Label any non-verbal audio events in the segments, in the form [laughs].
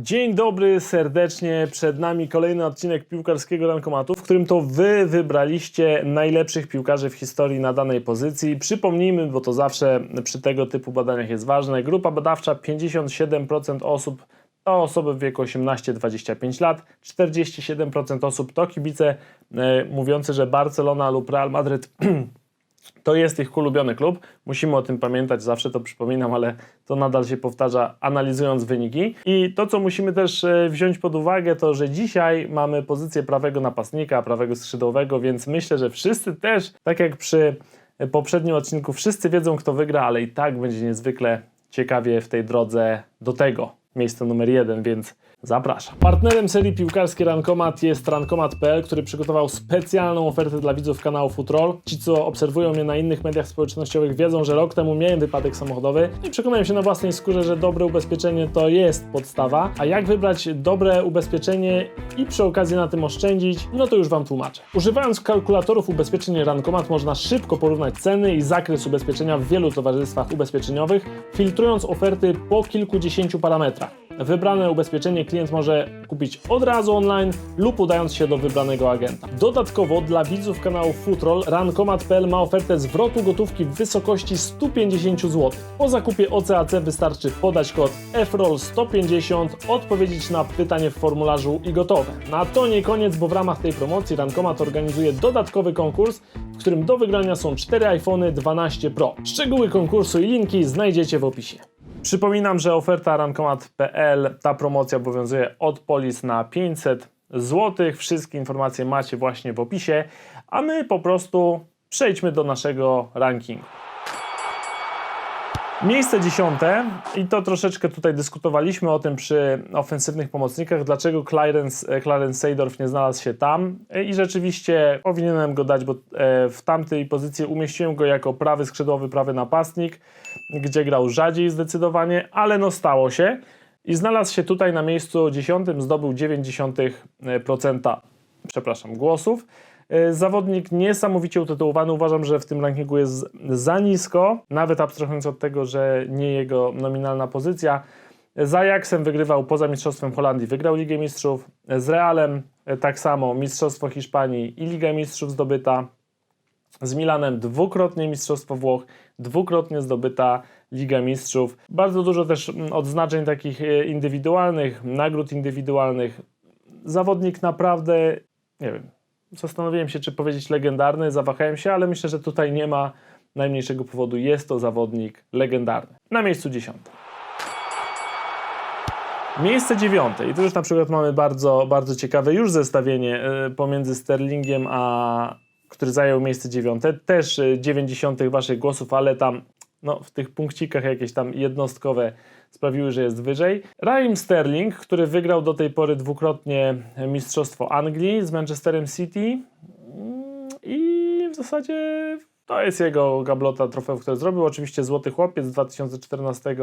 Dzień dobry, serdecznie. Przed nami kolejny odcinek piłkarskiego rankomatu, w którym to wy wybraliście najlepszych piłkarzy w historii na danej pozycji. Przypomnijmy, bo to zawsze przy tego typu badaniach jest ważne. Grupa badawcza 57% osób to osoby w wieku 18-25 lat, 47% osób to kibice e, mówiący, że Barcelona lub Real Madryt [clears throat] to jest ich ulubiony klub. Musimy o tym pamiętać, zawsze to przypominam, ale to nadal się powtarza, analizując wyniki. I to, co musimy też e, wziąć pod uwagę, to że dzisiaj mamy pozycję prawego napastnika, prawego skrzydłowego, więc myślę, że wszyscy też, tak jak przy poprzednim odcinku, wszyscy wiedzą, kto wygra, ale i tak będzie niezwykle ciekawie w tej drodze do tego. Miejsce numer jeden, więc Zapraszam. Partnerem serii piłkarskiej Rankomat jest Rankomat.pl, który przygotował specjalną ofertę dla widzów kanału Futrol. Ci, co obserwują mnie na innych mediach społecznościowych, wiedzą, że rok temu miałem wypadek samochodowy i przekonałem się na własnej skórze, że dobre ubezpieczenie to jest podstawa. A jak wybrać dobre ubezpieczenie i przy okazji na tym oszczędzić, no to już Wam tłumaczę. Używając kalkulatorów ubezpieczeń Rankomat można szybko porównać ceny i zakres ubezpieczenia w wielu towarzystwach ubezpieczeniowych, filtrując oferty po kilkudziesięciu parametrach. Wybrane ubezpieczenie klient może kupić od razu online lub udając się do wybranego agenta. Dodatkowo dla widzów kanału Futrol Rankomat.pl ma ofertę zwrotu gotówki w wysokości 150 zł. Po zakupie OCAC wystarczy podać kod FROL150, odpowiedzieć na pytanie w formularzu i gotowe. Na to nie koniec, bo w ramach tej promocji Rankomat organizuje dodatkowy konkurs, w którym do wygrania są 4 iPhony 12 Pro. Szczegóły konkursu i linki znajdziecie w opisie. Przypominam, że oferta rankomat.pl, ta promocja obowiązuje od polis na 500 zł. Wszystkie informacje macie właśnie w opisie, a my po prostu przejdźmy do naszego rankingu. Miejsce dziesiąte. I to troszeczkę tutaj dyskutowaliśmy o tym przy ofensywnych pomocnikach, dlaczego Clarence, Clarence Seydorf nie znalazł się tam? I rzeczywiście powinienem go dać, bo e, w tamtej pozycji umieściłem go jako prawy skrzydłowy, prawy napastnik, gdzie grał rzadziej zdecydowanie, ale no stało się. I znalazł się tutaj na miejscu dziesiątym, zdobył 0,9% przepraszam, głosów. E, Zawodnik niesamowicie utytułowany. Uważam, że w tym rankingu jest za nisko, nawet abstrahując od tego, że nie jego nominalna pozycja. Z Ajaxem wygrywał poza Mistrzostwem Holandii, wygrał Ligę Mistrzów. Z Realem e, tak samo Mistrzostwo Hiszpanii i Liga Mistrzów zdobyta. Z Milanem dwukrotnie Mistrzostwo Włoch, dwukrotnie zdobyta Liga Mistrzów. Bardzo dużo też mm, odznaczeń takich e, indywidualnych, nagród indywidualnych. Zawodnik naprawdę, nie wiem, zastanowiłem się, czy powiedzieć legendarny, zawahałem się, ale myślę, że tutaj nie ma najmniejszego powodu. Jest to zawodnik legendarny. Na miejscu dziesiątym. Miejsce dziewiąte. I tu już na przykład mamy bardzo, bardzo ciekawe już zestawienie y, pomiędzy Sterlingiem, a który zajął miejsce dziewiąte. Też y, 90 waszych głosów, ale tam no, w tych punkcikach jakieś tam jednostkowe sprawiły, że jest wyżej. Raheem Sterling, który wygrał do tej pory dwukrotnie Mistrzostwo Anglii z Manchesterem City Mm, i w zasadzie to jest jego gablota trofeów, które zrobił. Oczywiście Złoty Chłopiec z 2014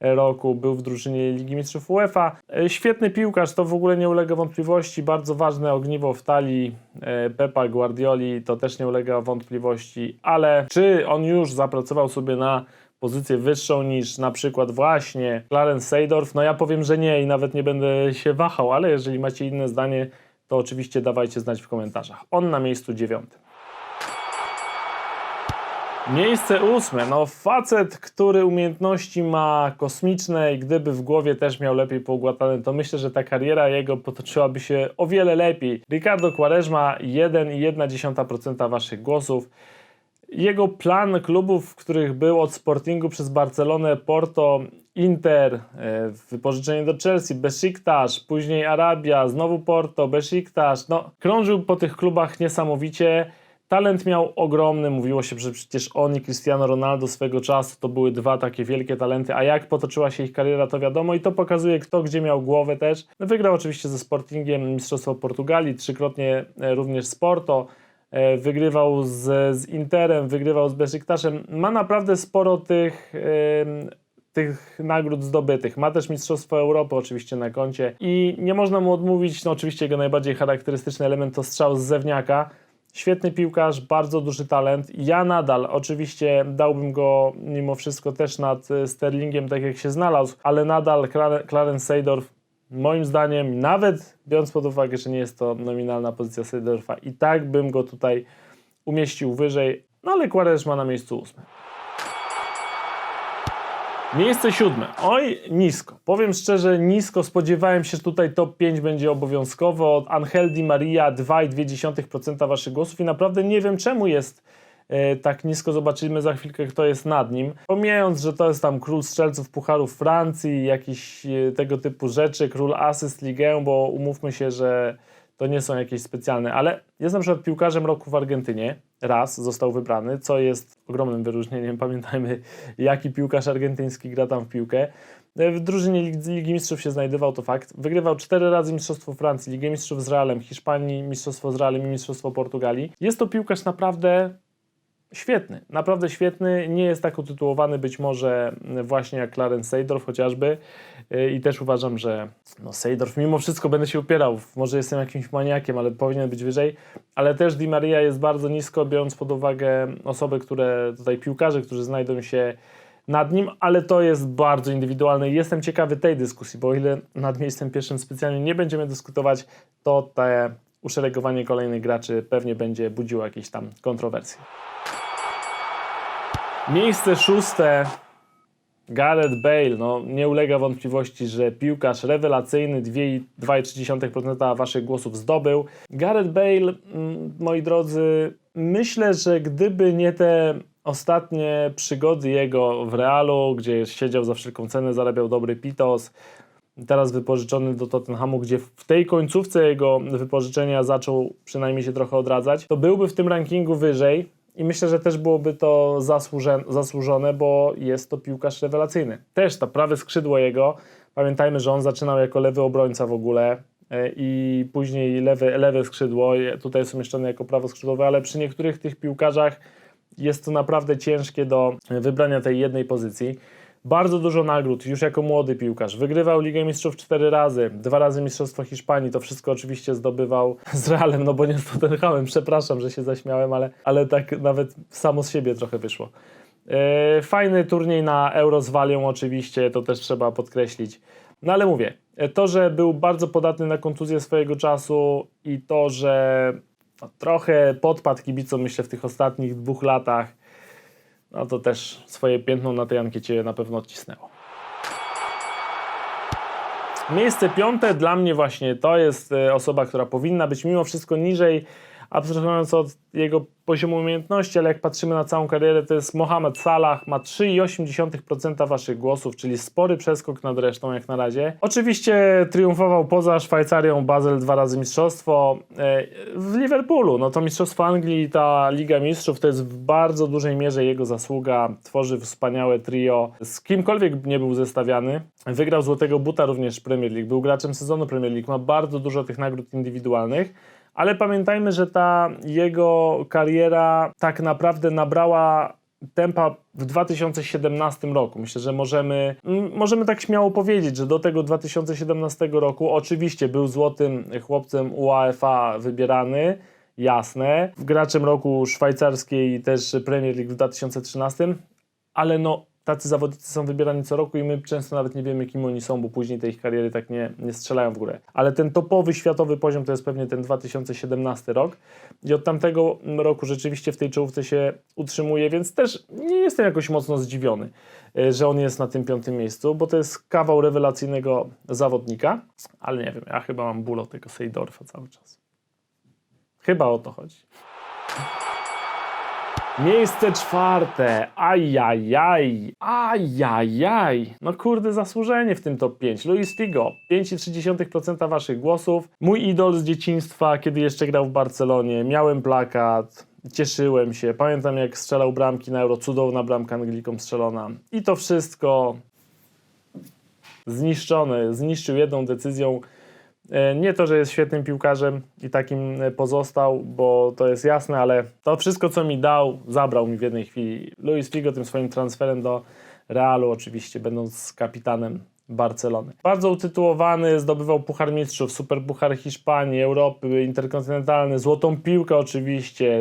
roku był w drużynie Ligi Mistrzów UEFA. E, Świetny piłkarz, to w ogóle nie ulega wątpliwości. Bardzo ważne ogniwo w talii e, Pepa Guardioli, to też nie ulega wątpliwości. Ale czy on już zapracował sobie na pozycję wyższą niż na przykład właśnie Clarence Seydorf? No ja powiem, że nie i nawet nie będę się wahał, ale jeżeli macie inne zdanie, to oczywiście dawajcie znać w komentarzach. On na miejscu dziewiątym. Miejsce ósme. No facet, który umiejętności ma kosmiczne i gdyby w głowie też miał lepiej pougłatane, to myślę, że ta kariera jego potoczyłaby się o wiele lepiej. Ricardo Quaresma 1,1% waszych głosów. Jego plan klubów, w których był od Sportingu przez Barcelonę, Porto, Inter, e, wypożyczenie do Chelsea, Besiktas, później Arabia, znowu Porto, Besiktas. No, krążył po tych klubach niesamowicie. Talent miał ogromny, mówiło się, że przecież on i Cristiano Ronaldo swego czasu to były dwa takie wielkie talenty, a jak potoczyła się ich kariera, to wiadomo i to pokazuje, kto gdzie miał głowę też. Wygrał oczywiście ze Sportingiem Mistrzostwo Portugalii, trzykrotnie e, również z Porto, wygrywał z, z Interem, wygrywał z Besiktasem. Ma naprawdę sporo tych, tych nagród zdobytych. Ma też Mistrzostwo Europy oczywiście na koncie i nie można mu odmówić, no oczywiście jego najbardziej charakterystyczny element to strzał z zewniaka, Świetny piłkarz, bardzo duży talent. Ja nadal, oczywiście dałbym go mimo wszystko też nad e, Sterlingiem, tak jak się znalazł, ale nadal Clar- Clarence Seydorf moim zdaniem, nawet biorąc pod uwagę, że nie jest to nominalna pozycja Seedorfa, i tak bym go tutaj umieścił wyżej, no ale Quaresma ma na miejscu ósmym. Miejsce siódme. Oj, nisko. Powiem szczerze, nisko. Spodziewałem się, że tutaj top 5 będzie obowiązkowo. Angel Di Maria 2,2% waszych głosów i naprawdę nie wiem czemu jest tak nisko. Zobaczymy za chwilkę, kto jest nad nim. Pomijając, że to jest tam król strzelców Pucharów Francji, jakieś e, tego typu rzeczy, król asyst ligę, bo umówmy się, że to nie są jakieś specjalne, ale jest na przykład piłkarzem roku w Argentynie, raz został wybrany, co jest ogromnym wyróżnieniem. [laughs] Pamiętajmy, jaki piłkarz argentyński gra tam w piłkę. W drużynie Lig- Ligi Mistrzów się znajdował, to fakt. Wygrywał cztery razy Mistrzostwo Francji, Ligę Mistrzów z Realem, Hiszpanii, Mistrzostwo z Realem i Mistrzostwo Portugalii. Jest to piłkarz naprawdę świetny, naprawdę świetny. Nie jest tak utytułowany być może właśnie jak Clarence Seydorf chociażby. Yy, I też uważam, że no Seydorf mimo wszystko będę się upierał. Może jestem jakimś maniakiem, ale powinien być wyżej. Ale też Di Maria jest bardzo nisko, biorąc pod uwagę osoby, które tutaj piłkarze, którzy znajdą się nad nim, ale to jest bardzo indywidualne. Jestem ciekawy tej dyskusji, bo o ile nad miejscem pierwszym specjalnie nie będziemy dyskutować, to te uszeregowanie kolejnych graczy pewnie będzie budziło jakieś tam kontrowersje. Miejsce szóste. Gareth Bale, no nie ulega wątpliwości, że piłkarz rewelacyjny, 2,3% waszych głosów zdobył. Gareth Bale, mm, moi drodzy, myślę, że gdyby nie te ostatnie przygody jego w Realu, gdzie siedział za wszelką cenę, zarabiał dobry pitos, teraz wypożyczony do Tottenhamu, gdzie w tej końcówce jego wypożyczenia zaczął przynajmniej się trochę odradzać, to byłby w tym rankingu wyżej i myślę, że też byłoby to zasłużone, bo jest to piłkarz rewelacyjny. Też to prawe skrzydło jego, pamiętajmy, że on zaczynał jako lewy obrońca w ogóle e, i później lewe, lewe skrzydło, tutaj jest umieszczony jako prawo skrzydłowe, ale przy niektórych tych piłkarzach jest to naprawdę ciężkie do wybrania tej jednej pozycji. Bardzo dużo nagród, już jako młody piłkarz. Wygrywał Ligę Mistrzów cztery razy, dwa razy Mistrzostwo Hiszpanii. To wszystko oczywiście zdobywał [laughs] z Realem, no bo nie z Tottenhamem. Przepraszam, że się zaśmiałem, ale, ale tak nawet samo z siebie trochę wyszło. E, Fajny turniej na Euro z Walią oczywiście, to też trzeba podkreślić. No ale mówię, e, to, że był bardzo podatny na kontuzję swojego czasu i to, że no, trochę podpadł kibicom, myślę, w tych ostatnich dwóch latach, no to też swoje piętno na tej ankiecie na pewno odcisnęło. Miejsce piąte dla mnie właśnie to jest e, osoba, która powinna być mimo wszystko niżej, abstrahując od jego poziomu umiejętności, ale jak patrzymy na całą karierę, to jest Mohamed Salah, ma 3,8% waszych głosów, czyli spory przeskok nad resztą jak na razie. Oczywiście triumfował poza Szwajcarią, Basel dwa razy mistrzostwo e, w Liverpoolu. No to mistrzostwo Anglii ta Liga Mistrzów to jest w bardzo dużej mierze jego zasługa. Tworzy wspaniałe trio. Z kimkolwiek nie był zestawiany. Wygrał Złotego Buta również Premier League. Był graczem sezonu Premier League. Ma bardzo dużo tych nagród indywidualnych. Ale pamiętajmy, że ta jego kariera tak naprawdę nabrała tempa w 2017 roku. Myślę, że możemy, możemy tak śmiało powiedzieć, że do tego 2017 roku oczywiście był złotym chłopcem UEFA wybierany, jasne, graczem roku szwajcarskiej też Premier League w 2013, ale no tacy zawodnicy są wybierani co roku i my często nawet nie wiemy, kim oni są, bo później te ich kariery tak nie, nie strzelają w górę. Ale ten topowy światowy poziom to jest pewnie ten 2017 rok i od tamtego roku rzeczywiście w tej czołówce się utrzymuje, więc też nie jestem jakoś mocno zdziwiony, e, że on jest na tym piątym miejscu, bo to jest kawał rewelacyjnego zawodnika, ale nie wiem, ja chyba mam ból tego Seydorfa cały czas. Chyba o to chodzi. Miejsce czwarte. Ajajaj. Ajajaj. No kurde, zasłużenie w tym top 5. Luis Figo. 5,3% waszych głosów. Mój idol z dzieciństwa, kiedy jeszcze grał w Barcelonie. Miałem plakat. Cieszyłem się. Pamiętam jak strzelał bramki na Euro. Cudowna bramka Anglikom strzelona. I to wszystko zniszczone. Zniszczył jedną decyzją. E, Nie to, że jest świetnym piłkarzem i takim e, pozostał, bo to jest jasne, ale to wszystko, co mi dał, zabrał mi w jednej chwili. Luis Figo tym swoim transferem do Realu, oczywiście, będąc kapitanem Barcelony. Bardzo utytułowany, zdobywał Puchar Mistrzów, Super Puchar Hiszpanii, Europy, Interkontynentalny, Złotą Piłkę oczywiście,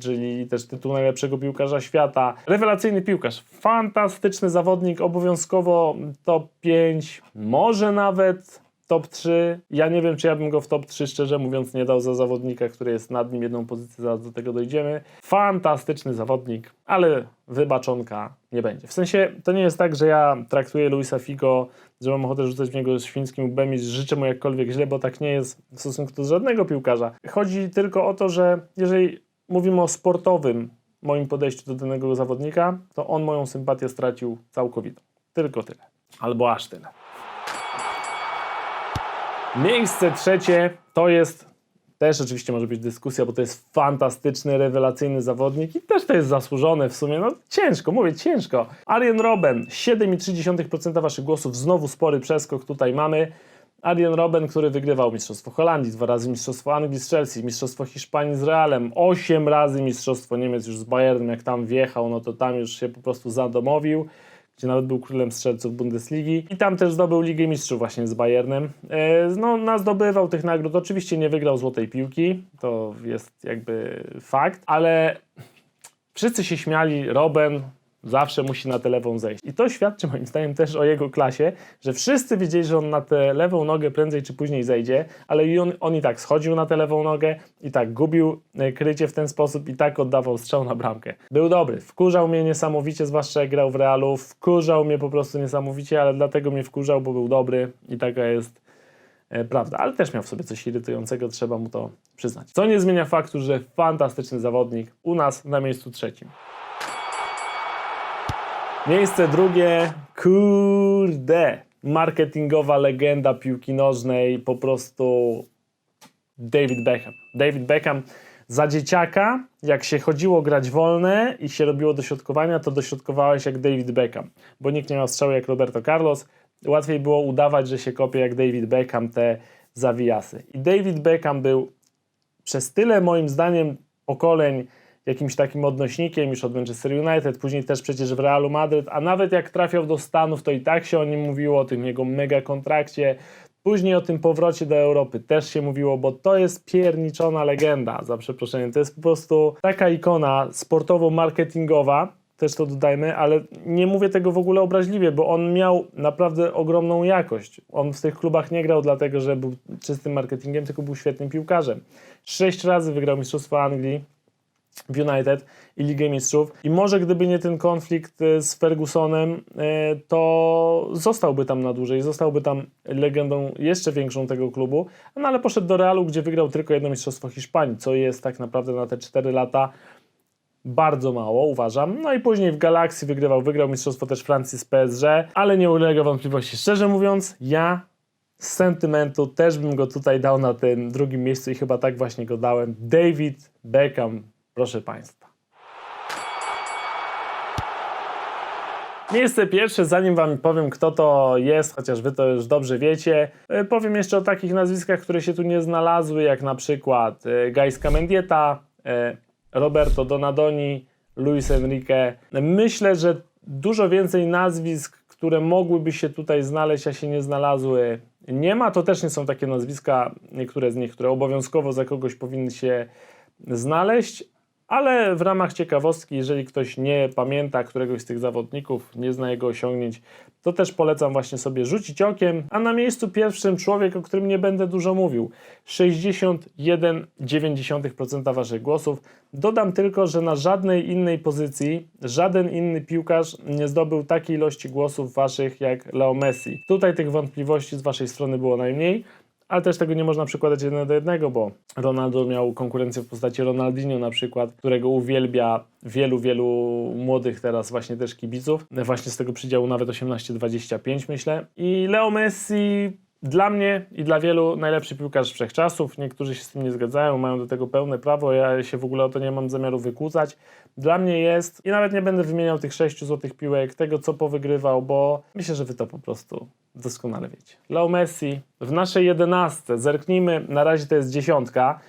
czyli też tytuł najlepszego piłkarza świata. Rewelacyjny piłkarz, fantastyczny zawodnik, obowiązkowo top 5, może nawet top 3. Ja nie wiem, czy ja bym go w top 3, szczerze mówiąc, nie dał za zawodnika, który jest nad nim jedną pozycję, zaraz do tego dojdziemy. Fantastyczny zawodnik, ale wybaczonka nie będzie. W sensie, to nie jest tak, że ja traktuję Luisa Figo, że mam ochotę rzucać w niego świńskim łbem i życzę mu jakkolwiek źle, bo tak nie jest w stosunku do żadnego piłkarza. Chodzi tylko o to, że jeżeli mówimy o sportowym moim podejściu do danego zawodnika, to on moją sympatię stracił całkowitą. Tylko tyle. Albo aż tyle. Miejsce trzecie to jest też oczywiście może być dyskusja, bo to jest fantastyczny, rewelacyjny zawodnik i też to jest zasłużone w sumie. No ciężko, mówię ciężko. Arjen Robben, 7,3% waszych głosów, znowu spory przeskok tutaj mamy. Arjen Robben, który wygrywał Mistrzostwo Holandii, dwa razy Mistrzostwo Anglii z Chelsea, Mistrzostwo Hiszpanii z Realem, osiem razy Mistrzostwo Niemiec już z Bayernem, jak tam wjechał, no to tam już się po prostu zadomowił gdzie nawet był królem strzelców Bundesligi i tam też zdobył Ligę Mistrzów właśnie z Bayernem. E, No, nazdobywał tych nagród, oczywiście nie wygrał Złotej Piłki, to jest jakby fakt, ale wszyscy się śmiali, Robben zawsze musi na tę lewą zejść. I to świadczy moim zdaniem też o jego klasie, że wszyscy wiedzieli, że on na tę lewą nogę prędzej czy później zejdzie, ale on, on i tak schodził na tę lewą nogę, i tak gubił e, krycie w ten sposób, i tak oddawał strzał na bramkę. Był dobry, wkurzał mnie niesamowicie, zwłaszcza jak grał w Realu, wkurzał mnie po prostu niesamowicie, ale dlatego mnie wkurzał, bo był dobry i taka jest e, prawda, ale też miał w sobie coś irytującego, trzeba mu to przyznać. Co nie zmienia faktu, że fantastyczny zawodnik u nas na miejscu trzecim. Miejsce drugie, kurde, marketingowa legenda piłki nożnej, po prostu David Beckham. David Beckham za dzieciaka, jak się chodziło grać wolne i się robiło dośrodkowania, to dośrodkowałeś jak David Beckham, bo nikt nie miał strzału jak Roberto Carlos. Łatwiej było udawać, że się kopie jak David Beckham te zawijasy. I David Beckham był przez tyle moim zdaniem pokoleń jakimś takim odnośnikiem już od Manchester United, później też przecież w Realu Madryt, a nawet jak trafiał do Stanów, to i tak się o nim mówiło, o tym jego mega kontrakcie, później o tym powrocie do Europy też się mówiło, bo to jest pierniczona legenda, za przeproszeniem, to jest po prostu taka ikona sportowo-marketingowa, też to dodajmy, ale nie mówię tego w ogóle obraźliwie, bo on miał naprawdę ogromną jakość. On w tych klubach nie grał dlatego, że był czystym marketingiem, tylko był świetnym piłkarzem. Sześć razy wygrał Mistrzostwo Anglii, w United i Ligę Mistrzów. I może gdyby nie ten konflikt e, z Fergusonem, e, to zostałby tam na dłużej, zostałby tam legendą jeszcze większą tego klubu, no ale poszedł do Realu, gdzie wygrał tylko jedno Mistrzostwo Hiszpanii, co jest tak naprawdę na te 4 lata bardzo mało, uważam. No i później w Galaxii wygrywał, wygrał Mistrzostwo też Francji z PSG, ale nie ulega wątpliwości. Szczerze mówiąc, ja z sentymentu też bym go tutaj dał na tym drugim miejscu i chyba tak właśnie go dałem. David Beckham, proszę Państwa. Miejsce pierwsze, zanim Wam powiem, kto to jest, chociaż Wy to już dobrze wiecie, e, powiem jeszcze o takich nazwiskach, które się tu nie znalazły, jak na przykład e, Gajska Mendieta, e, Roberto Donadoni, Luis Enrique. Myślę, że dużo więcej nazwisk, które mogłyby się tutaj znaleźć, a się nie znalazły, nie ma. To też nie są takie nazwiska, niektóre z nich, które obowiązkowo za kogoś powinny się znaleźć, ale w ramach ciekawostki, jeżeli ktoś nie pamięta któregoś z tych zawodników, nie zna jego osiągnięć, to też polecam właśnie sobie rzucić okiem. A na miejscu pierwszym człowiek, o którym nie będę dużo mówił. 61,9% waszych głosów. Dodam tylko, że na żadnej innej pozycji żaden inny piłkarz nie zdobył takiej ilości głosów waszych jak Leo Messi. Tutaj tych wątpliwości z waszej strony było najmniej. Ale też tego nie można przykładać jednego do jednego, bo Ronaldo miał konkurencję w postaci Ronaldinho na przykład, którego uwielbia wielu, wielu młodych teraz właśnie też kibiców. Właśnie z tego przydziału nawet 18-25 myślę. I Leo Messi dla mnie i dla wielu najlepszy piłkarz wszechczasów. Niektórzy się z tym nie zgadzają, mają do tego pełne prawo. Ja się w ogóle o to nie mam zamiaru wykłócać. Dla mnie jest, i nawet nie będę wymieniał tych sześciu złotych piłek, tego co powygrywał, bo myślę, że wy to po prostu doskonale wiecie. Leo Messi w naszej jedenastce, zerknijmy, na razie to jest dziesiątka.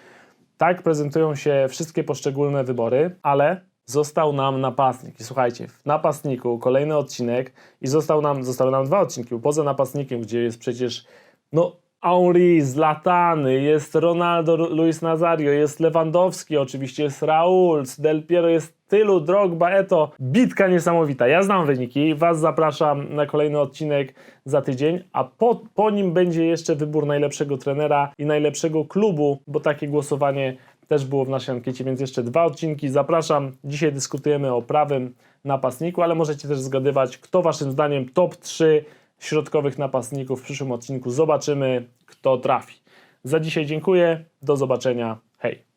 Tak prezentują się wszystkie poszczególne wybory, ale został nam napastnik. I słuchajcie, w napastniku kolejny odcinek i został nam, zostały nam dwa odcinki, poza napastnikiem, gdzie jest przecież no Henri, Zlatany, jest Ronaldo, Luis Nazario, jest Lewandowski, oczywiście jest Raul, Del Piero, jest Tylu, Drogba, Eto, bitka niesamowita. Ja znam wyniki, Was zapraszam na kolejny odcinek za tydzień, a po, po nim będzie jeszcze wybór najlepszego trenera i najlepszego klubu, bo takie głosowanie też było w naszej ankiecie, więc jeszcze dwa odcinki. Zapraszam. Dzisiaj dyskutujemy o prawym napastniku, ale możecie też zgadywać, kto Waszym zdaniem top 3 środkowych napastników w przyszłym odcinku. Zobaczymy, kto trafi. Za dzisiaj dziękuję. Do zobaczenia. Hej.